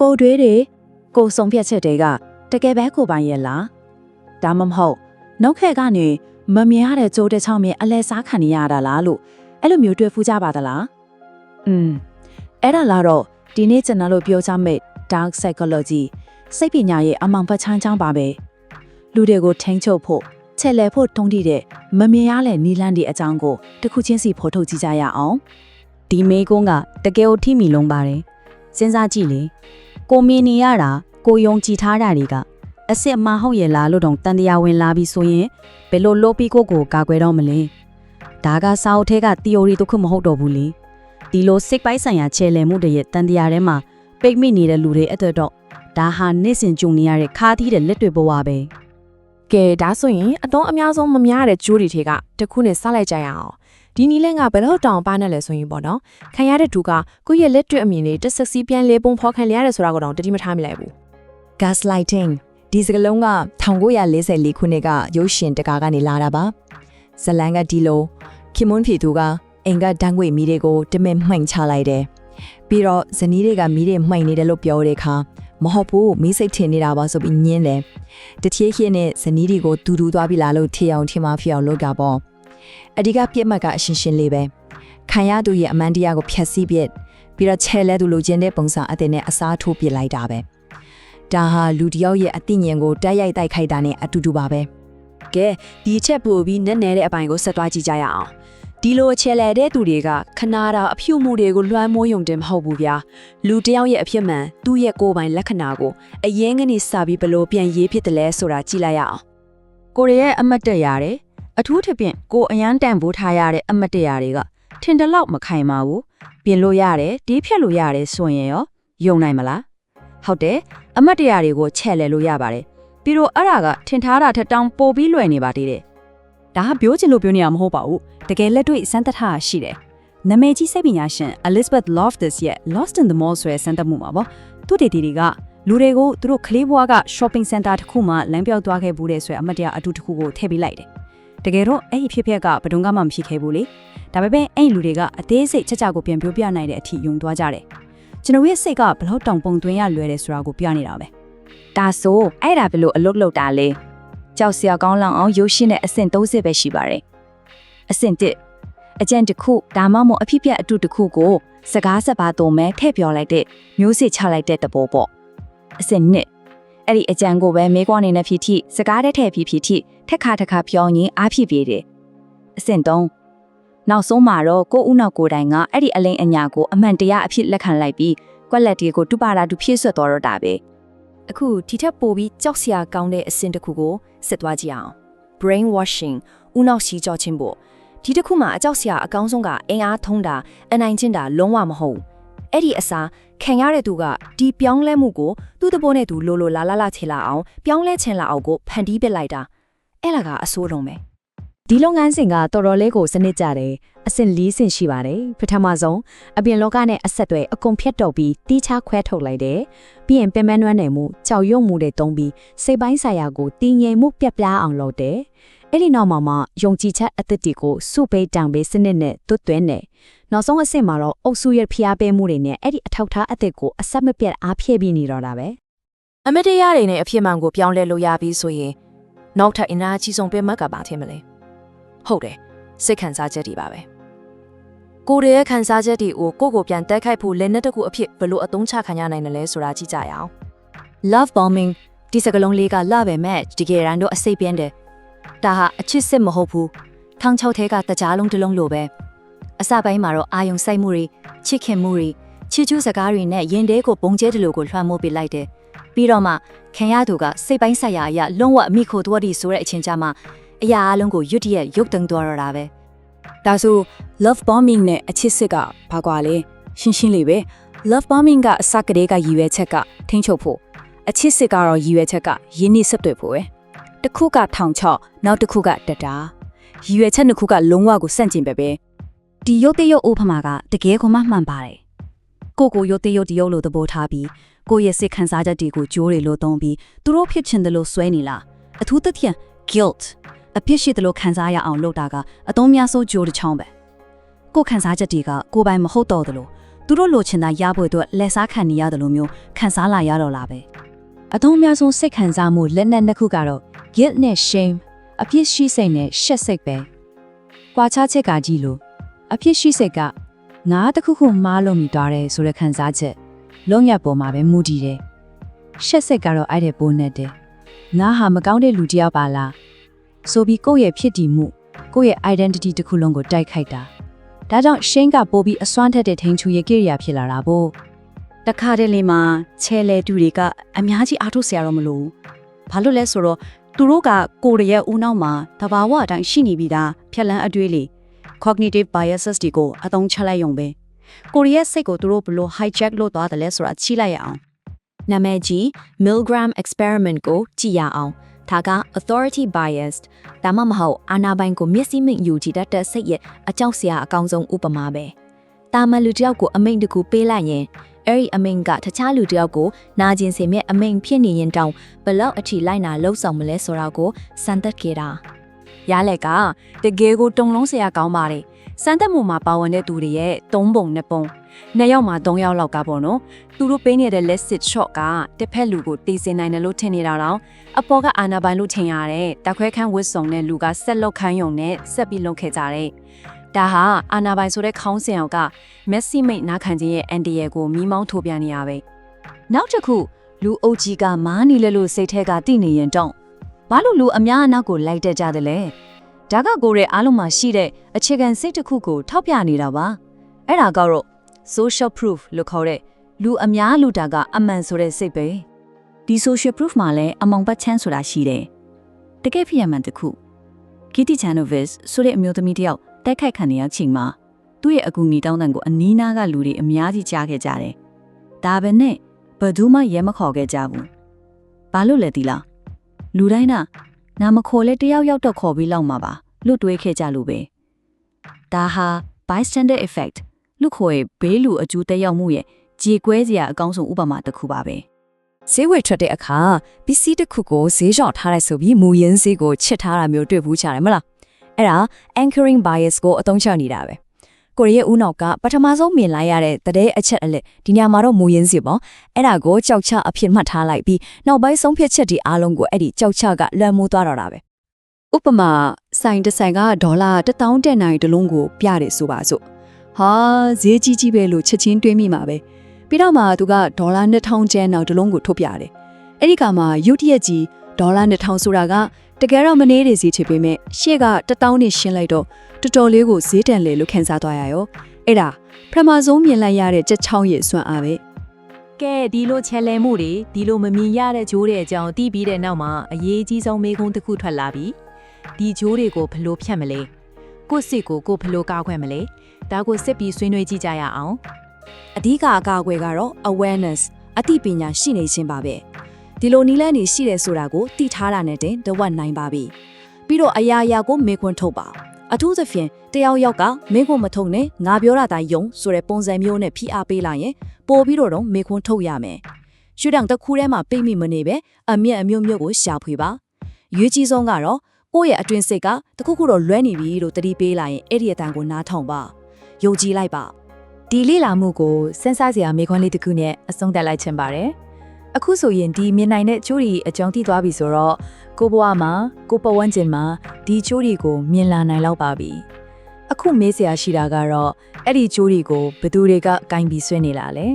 ကိုတွေးတွေကိုဆုံးဖြတ်ချက်တွေကတကယ်ပဲကိုပိုင်ရဲ့လားဒါမှမဟုတ်နောက်ခက်ကနေမမြင်ရတဲ့ကြိုးတစ်ချောင်းမြင်အလဲစားခံနေရတာလားလို့အဲ့လိုမျိုးတွေ့ဖူးကြပါသလားอืมအဲ့ဒါလာတော့ဒီနေ့ကျွန်တော်တို့ပြောချမယ့် dark psychology စိတ်ပညာရဲ့အမောင်ဖတ်ချမ်းချောင်းပါပဲလူတွေကိုထိန်းချုပ်ဖို့ချက်လဲဖို့တုံးတိတဲ့မမြင်ရတဲ့နီလန်းဒီအကြောင်းကိုတစ်ခုချင်းစီဖော်ထုတ်ကြည့်ကြရအောင်ဒီမေကုန်းကတကယ်ကိုထိမိလုံးပါတယ်စဉ်းစားကြည့်လေ ကိုမြင်နေရတာကိုယုံကြည်ထားတာတွေကအစ်စ်အမဟုတ်ရဲ့လားလို့တောင်တန်တရားဝင်လာပြီးဆိုရင်ဘယ်လိုလို့ပြီးကိုကိုကာကွယ်တော့မလဲဒါကစာအုပ်ထဲက theory တစ်ခုမဟုတ်တော့ဘူးလေဒီလိုစိတ်ပိုင်းဆိုင်ရာခြေလှယ်မှုတွေရဲ့တန်တရားထဲမှာပိတ်မိနေတဲ့လူတွေအတွက်တော့ဒါဟာနေ့စဉ်ကြုံနေရတဲ့ခါသီးတဲ့လက်တွေဘဝပဲကဲဒါဆိုရင်အတုံးအများဆုံးမများတဲ့ကြိုးတွေထဲကတစ်ခုနဲ့စလိုက်ကြရအောင် ဒီနီလန့်ကဘယ်တော့တောင်ပါနဲ့လဲဆိုရင်ပေါ့နော်ခံရတဲ့သူကကိုယ့်ရဲ့လက်တွေ့အမြင်တွေတက်ဆက်စီပြန်လေးပုံဖော်ခံရရတယ်ဆိုတာကိုတော့တတိမထားမိလိုက်ဘူး gaslighting ဒီစကားလုံးက1944ခုနှစ်ကရုပ်ရှင်တကာကနေလာတာပါဇလန်ကဒီလိုခင်မွန်းဖြေသူကအင်ကတန်းငွေမီတွေကိုတမင်မှိန်ချလိုက်တယ်ပြီးတော့ဇနီးတွေကမီတွေမှိန်နေတယ်လို့ပြောတဲ့အခါမဟုတ်ဘူးမီးစိတ်ထင်နေတာပါဆိုပြီးညင်းတယ်တတိယခေတ်နဲ့ဇနီးတွေကိုတူတူသွားပြီလားလို့ထင်အောင်ထင်မှဖြစ်အောင်လုပ်တာပေါ့ အဓိကပြစ်မှတ်ကအရှင်းရှင်းလေးပဲခံရသူရဲ့အမှန်တရားကိုဖျက်ဆီးပစ်ပြီးတော့ချဲလဲသူလိုချင်တဲ့ပုံစံအတဲ့နဲ့အစားထိုးပစ်လိုက်တာပဲဒါဟာလူတစ်ယောက်ရဲ့အသိဉာဏ်ကိုတိုက်ရိုက်တိုက်ခိုက်တာနဲ့အတူတူပါပဲကဲဒီအချက်ပို့ပြီးနက်နဲတဲ့အပိုင်းကိုဆက်သွားကြည့်ကြရအောင်ဒီလိုအခြေလဲတဲ့သူတွေကခနာတာအဖြူမှုတွေကိုလွှမ်းမိုးယုံတယ်မဟုတ်ဘူးဗျာလူတစ်ယောက်ရဲ့အဖြစ်မှန်သူ့ရဲ့ကိုယ်ပိုင်လက္ခဏာကိုအရင်ကနေစပြီးဘလို့ပြန်ရေးဖြစ်တယ်လဲဆိုတာကြည့်လိုက်ရအောင်ကိုရီးယားအမတ်တရာတွေ အထူးသဖြင့်ကိုအရန်တန်ဖိုးထားရတဲ့အမတ်တရာတွေကထင်တယ်လို့မခိုင်ပါဘူးပြင်လို့ရတယ်တီးဖြတ်လို့ရတယ်ဆိုရင်ရောယုံနိုင်မလားဟုတ်တယ်အမတ်တရာတွေကိုချက်လဲလို့ရပါတယ်ပြီးတော့အဲ့ဒါကထင်ထားတာထက်တောင်ပိုပြီးလွယ်နေပါသေးတယ်ဒါကပြောချင်လို့ပြောနေတာမဟုတ်ပါဘူးတကယ်လက်တွေ့စမ်းသပ်ထားရှိတယ်နာမည်ကြီးစိတ်ပညာရှင် Elizabeth Loftus ရဲ့ Lost in the Mall ဆိုတဲ့စမ်းသပ်မှုမှာပေါ့သူတေတီတွေကလူတွေကိုသူတို့ကလေးဘွားက shopping center တစ်ခုမှလမ်းပြောက်သွားခဲ့ဘူးတဲ့ဆိုတဲ့အမတ်တရားအတူတစ်ခုကိုထည့်ပေးလိုက်တယ် တကယ်တော့အဲ့ဒီဖြစ်ပျက်ကဘယ်တုန်းကမှမရှိခဲ့ဘူးလေဒါပေမဲ့အဲ့ဒီလူတွေကအသေးစိတ်ချက်ချကိုပြန်ပြောပြနိုင်တဲ့အထိယုံသွားကြတယ်ကျွန်တော်ရဲ့စိတ်ကဘလောက်တောင်ပုံသွင်းရလွယ်တယ်ဆိုတာကိုပြနေတာပဲဒါဆိုအဲ့ဒါဘယ်လိုအလုတ်လုတ်တာလဲကြောက်စရာကောင်းလောက်အောင်ရုပ်ရှင်နဲ့အဆင့်30ပဲရှိပါတယ်အဆင့်1အကြံတစ်ခုဒါမှမဟုတ်အဖြစ်ပြက်အတူတစ်ခုကိုစကားဆက်ပါတော့မဲထည့်ပြောလိုက်တဲ့မျိုးစစ်ချလိုက်တဲ့တဘောပေါ့အဆင့်2 အဲ့ဒီအကြံကိုပဲမေးခွန်းအနေနဲ့ဖြစ်ဖြစ်စကားတဲ့ထည့်ဖြစ်ဖြစ်ဖြစ်ထက်ခါထက်ခါပြောရင်အားဖြစ်ပြေတယ်အဆင့်3နောက်ဆုံးမှာတော့ကိုဦးနောက်ကိုယ်တိုင်ကအဲ့ဒီအလိန်အညာကိုအမှန်တရားအဖြစ်လက်ခံလိုက်ပြီးကွက်လက်တီကိုတူပါတာတူဖြည့်ဆွတ်တော်တော့တာပဲအခုဒီထက်ပိုပြီးကြောက်စရာကောင်းတဲ့အဆင့်တစ်ခုကိုစစ်သွားကြည့်အောင် brain washing ဦးနောက်စီကြောချင်းဖို့ဒီတစ်ခုမှာအကြောက်စရာအကောင်းဆုံးကအင်အားထုံးတာအနိုင်ကျင့်တာလုံးဝမဟုတ်ဘူး အဲ့ဒီအစားခံရတဲ့သူကဒီပြောင်းလဲမှုကိုသူ့တဘောနဲ့သူလိုလိုလာလာလာချေလာအောင်ပြောင်းလဲချင်လာအောင်ကိုဖန်တီးပစ်လိုက်တာအဲ့လာကအဆိုးလုံးပဲဒီလုပ်ငန်းစဉ်ကတော်တော်လေးကိုစနစ်ကြတယ်အဆင့်၄ဆင့်ရှိပါတယ်ပထမဆုံးအပြင်လောကနဲ့အဆက်အသွယ်အကုန်ဖြတ်တော့ပြီးတီးခြားခွဲထုတ်လိုက်တယ်ပြီးရင်ပင်မနွမ်းနယ်မှုကြောက်ရွံ့မှုတွေတုံးပြီးစိတ်ပိုင်းဆိုင်ရာကိုတည်ငြိမ်မှုပြတ်ပြားအောင်လုပ်တယ်အဲ့ဒီနောက်မှာမှယုံကြည်ချက်အသစ်တွေကိုစုပေးတံပေးစနစ်နဲ့တွတ်သွင်းတယ် နောက်ဆုံးအဆင့်မှာတော့အုပ်စုရဲ့ဖျားပေးမှုတွေနဲ့အဲ့ဒီအထောက်ထားအသစ်ကိုအဆက်မပြတ်အားဖြည့်ပြီးနေတော့တာပဲအမတ်တရားတွေနဲ့အဖြစ်မှန်ကိုပြောင်းလဲလို့ရပြီဆိုရင်နောက်ထပ်အင်အားကြီးဆုံးပြတ်မှတ်ကပါထင်မလဲဟုတ်တယ်စိတ်ခံစားချက်တွေပါပဲကိုယ်ရဲ့ခံစားချက်တွေကိုကိုယ့်ကိုပြန်တက်ခိုက်ဖို့လက်နက်တစ်ခုအဖြစ်ဘယ်လိုအသုံးချခံရနိုင်တယ်လဲဆိုတာကြည့်ကြရအောင် love bombing ဒီစကလုံးလေးကလပဲမဲ့ဒီကေရန်တို့အစိတ်ပြင်းတယ်ဒါဟာအချစ်စစ်မဟုတ်ဘူးထောင်ချောက်ထဲကတကြားလုံးတစ်လုံးလိုပဲ အစပိုင်းမှာတော့အာယုံစိုက်မှုတွေချစ်ခင်မှုတွေချစ်ကျူးစကားတွေနဲ့ရင်တဲကိုပုံကျဲတယ်လို့ကိုလွှမ်းမိုးပေးလိုက်တယ်ပြီးတော့မှခင်ရသူကစိတ်ပိုင်းဆိုင်ရာအရာလုံးဝအမိခိုသွားသည်ဆိုတဲ့အချင်းချမှာအရာအလုံးကိုရွတ်တရက်ရုပ်တံသွားရတာပဲဒါဆို love bombing နဲ့အချစ်စစ်ကဘာကွာလဲရှင်းရှင်းလေးပဲ love bombing ကအစကတည်းကရည်ရွယ်ချက်ကထိန်းချုပ်ဖို့အချစ်စစ်ကတော့ရည်ရွယ်ချက်ကရင်းနှီးဆက်တွေ့ဖို့ပဲတစ်ခုကထောင်ချော့နောက်တစ်ခုကတတာရည်ရွယ်ချက်နှစ်ခုကလုံးဝကိုစန့်ကျင်ပဲပဲ ဒီရုပ်တရုပ်အိုးဖမာကတကယ်ကိုမှမှန်ပါတယ်ကိုကိုရုပ်တရုပ်တရုပ်လို့သဘောထားပြီးကိုရဲ့စိတ်ခံစားချက်တွေကိုကြိုးတွေလို့သုံးပြီးသူတို့ဖြစ်ချင်တယ်လို့ဆွဲနေလားအထူးသဖြင့် guilt အပြစ်ရှိတယ်လို့ခံစားရအောင်လုပ်တာကအတုံးများဆုံးကြိုးတစ်ချောင်းပဲကိုခံစားချက်တွေကကိုယ်ပိုင်မဟုတ်တော့တယ်လို့သူတို့လိုချင်တာရဖို့အတွက်လက်စားခံနေရတယ်လို့မျိုးခံစားလာရတော့လားပဲအထုံးအများဆုံးစိတ်ခံစားမှုလက်နက်နှစ်ခုကတော့ guilt နဲ့ shame အပြစ်ရှိစိတ်နဲ့ရှက်စိတ်ပဲကွာခြားချက်ကကြီးလို့ အပြစ်ရှိစိတ်ကငါတစ်ခုခုမှားလို့မိသွားတယ်ဆိုတဲ့ခံစားချက်လုံးရပေါ်မှာပဲမူတည်တယ်ရှက်စိတ်ကတော့အဲ့တဲ့ပိုးနဲ့တယ်ငါဟာမကောင်းတဲ့လူတစ်ယောက်ပါလားဆိုပြီးကိုယ့်ရဲ့ဖြစ်တည်မှုကိုယ့်ရဲ့ identity တစ်ခုလုံးကိုတိုက်ခိုက်တာဒါကြောင့် shame ကပိုပြီးအစွမ်းထက်တဲ့ထိန်ချူရဲ့ကိရိယာဖြစ်လာတာပေါ့တခါတည်းလေးမှာချဲလဲတူတွေကအများကြီးအားထုတ်စရာတော့မလိုဘူးဘာလို့လဲဆိုတော့သူတို့ကကိုယ်ရဲ့ဦးနောက်မှာတဘာဝအတိုင်းရှိနေပြီးသားဖြက်လန်းအတွေးလေ cognitive biases တွေကိုအသုံးချလိုက်ရုံပဲကိုရီးယားစိတ်ကိုသူတို့ဘယ်လို hijack လုပ်သွားတယ်လဲဆိုတာချိလိုက်ရအောင်နာမည်ကြီး Milgram experiment ကိုကြည့်ရအောင်ဒါက authority biased ဒါမှမဟုတ်အာဏာပိုင်ကိုမျက်စိမိတ်ယူကြည့်တတ်တဲ့စိတ်ရဲ့အကြောက်စရာအကောင်းဆုံးဥပမာပဲတာမန်လူတစ်ယောက်ကိုအမိန့်တစ်ခုပေးလိုက်ရင်အဲ့ဒီအမိန့်ကတခြားလူတစ်ယောက်ကိုနာကျင်စေမဲ့အမိန့်ဖြစ်နေရင်တောင်ဘလောက်အထိလိုက်နာလှုပ်ဆောင်မလဲဆိုတာကိုစမ်းသပ်ခဲ့တာ ရလက်ကတကယ်ကိုတုံလုံးစရာကောင်းပါတယ်စမ်းသက်မှုမှာပါဝင်တဲ့သူတွေရဲ့၃ပုံနဲ့ပုံနှစ်ယောက်မှာ၃ယောက်လောက်ကပေါ့နော်သူတို့ပေးနေတဲ့ let's sit shot ကတစ်ဖက်လူကိုတေးစင်နိုင်တယ်လို့ထင်နေတာတော့အပေါ်ကအာနာပိုင်လို့ထင်ရတဲ့တခွဲခန်းဝစ်စုံတဲ့လူကဆက်လောက်ခန်းယုံနဲ့ဆက်ပြီးလုပ်ခဲ့ကြတဲ့ဒါဟာအာနာပိုင်ဆိုတဲ့ခေါင်းစဉ်အောင်ကမက်ဆီမိတ်နာခံခြင်းရဲ့အန်တီရဲ့ကိုမိမောင်းထိုးပြနေရပဲနောက်တစ်ခုလူအုပ်ကြီးကမားနေလဲလို့စိတ်ထဲကတိနေရင်တော့ ဘာလို့လူအများအနောက်ကိုလိုက်တက်ကြတယ်လဲဒါကကိုယ်ရဲ့အားလုံးမှာရှိတဲ့အခြေခံစိတ်တစ်ခုကိုထောက်ပြနေတာပါအဲ့ဒါကတော့ social proof လို့ခေါ်တဲ့လူအများလူတာကအမှန်ဆိုတဲ့စိတ်ပဲဒီ social proof မှာလည်းအမောင်ပတ်ချမ်းဆိုတာရှိတယ်တကယ်ဖြစ်ရမှန်တစ်ခု Kitty Chanovis ဆိုတဲ့အမျိုးသမီးတစ်ယောက်တိုက်ခိုက်ခံနေရချိန်မှာသူ့ရဲ့အကူအညီတောင်းတန်ကိုအနီးနားကလူတွေအများကြီးကြားခဲ့ကြတယ်ဒါပဲနဲ့ဘယ်သူမှရဲမခေါ်ခဲ့ကြဘူးဘာလို့လဲဒီလား လူတိုင်းကနာမခေါ်လဲတယောက်ယောက်တော့ခေါ်ပြီးလောက်မှာပါလွတ်တွေးခဲ့ကြလို့ပဲဒါဟာ bystander effect လူခေါ်ရဲ့ဘေးလူအကျိုးသက်ရောက်မှုရဲ့ကြေကွဲစရာအကောင်းဆုံးဥပမာတစ်ခုပါပဲဈေးဝယ်ထွက်တဲ့အခါပစ္စည်းတစ်ခုကိုဈေးကြောင့်ထားလိုက်ဆိုပြီးမူရင်းဈေးကိုချစ်ထားတာမျိုးတွေ့ဘူးချတယ်မလားအဲ့ဒါ anchoring bias ကိုအသုံးချနေတာပဲ ကိုရီးယားဦးနောက်ကပထမဆုံးမြင်လိုက်ရတဲ့တဲ့အချက်အလက်ဒီညမှာတော့မူရင်းဈေးပေါ့အဲ့ဒါကိုကြောက်ချအဖြစ်မှတ်ထားလိုက်ပြီးနောက်ပိုင်းဆုံးဖြတ်ချက်ဒီအားလုံးကိုအဲ့ဒီကြောက်ချကလွှမ်းမိုးသွားတော့တာပဲဥပမာဆိုင်တစ်ဆိုင်ကဒေါ်လာ1000တက်နိုင်တလုံးကိုပြတယ်ဆိုပါစို့ဟာဈေးကြီးကြီးပဲလို့ချက်ချင်းတွေးမိမှာပဲပြီးတော့မှသူကဒေါ်လာ2000ကျန်းနောက်တလုံးကိုထုတ်ပြတယ်အဲ့ဒီကမှရုတ်တရက်ကြီးဒေါ်လာ2000ဆိုတာက တကယ်တော့မနေရစီချပေမဲ့ရှေ့က1000နဲ့ရှင်းလိုက်တော့တော်တော်လေးကိုဈေးတန်လေလို့ခံစားသွားရရောအဲ့ဒါပထမဆုံးမြင်လိုက်ရတဲ့ကြက်ချောင်းရဲ့စွမ်းအားပဲကဲဒီလိုချဲလဲမှုတွေဒီလိုမမြင်ရတဲ့ဂျိုးတွေအကြောင်းသိပြီးတဲ့နောက်မှာအရေးကြီးဆုံးမေးခွန်းတစ်ခုထွက်လာပြီဒီဂျိုးတွေကိုဘယ်လိုဖြတ်မလဲကိုယ့်စစ်ကိုကိုယ်ဘယ်လိုကောက်ခွဲမလဲဒါကိုစစ်ပြီးဆွေးနွေးကြည့်ကြရအောင်အဓိကအကာအကွယ်ကတော့ awareness အသိပညာရှိနေခြင်းပါပဲ ဒီလိုနီးလန်းနေရှိတယ်ဆိုတာကိုသိထားတာနဲ့တင်တဝက်နိုင်ပါပြီပြီးတော့အရာရာကိုမေခွန်းထုတ်ပါအထူးသဖြင့်တယောက်ယောက်ကမေခွန်းမထုတ်နဲ့ငါပြောတာတိုင်းယုံဆိုတဲ့ပုံစံမျိုးနဲ့ဖိအားပေးလိုက်ရင်ပို့ပြီးတော့တော့မေခွန်းထုတ်ရမယ်ရှုထောင့်တစ်ခုထဲမှာပိတ်မိမနေပဲအမျက်အမျိုးမျိုးကိုရှာဖွေပါရွေးကြီးဆုံးကတော့ကိုယ့်ရဲ့အတွင်စိတ်ကတခုခုတော့လွဲနေပြီလို့တတိပေးလိုက်ရင်အဲ့ဒီအတန်ကိုနားထောင်ပါယုံကြည်လိုက်ပါဒီလေ့လာမှုကိုစန်းစားစရာမေးခွန်းလေးတစ်ခုနဲ့အဆုံးသတ်လိုက်ခြင်းပါတယ် အခုဆိုရင်ဒီမြင်နိုင်တဲ့ချိုးရီအကြောင်းသိသွားပြီဆိုတော့ကိုဘဝမှာကိုပဝန်းကျင်မှာဒီချိုးရီကိုမြင်လာနိုင်လောက်ပါပြီအခုမေးစရာရှိတာကတော့အဲ့ဒီချိုးရီကိုဘယ်သူတွေကကင်ပြီးဆွဲနေလာလဲ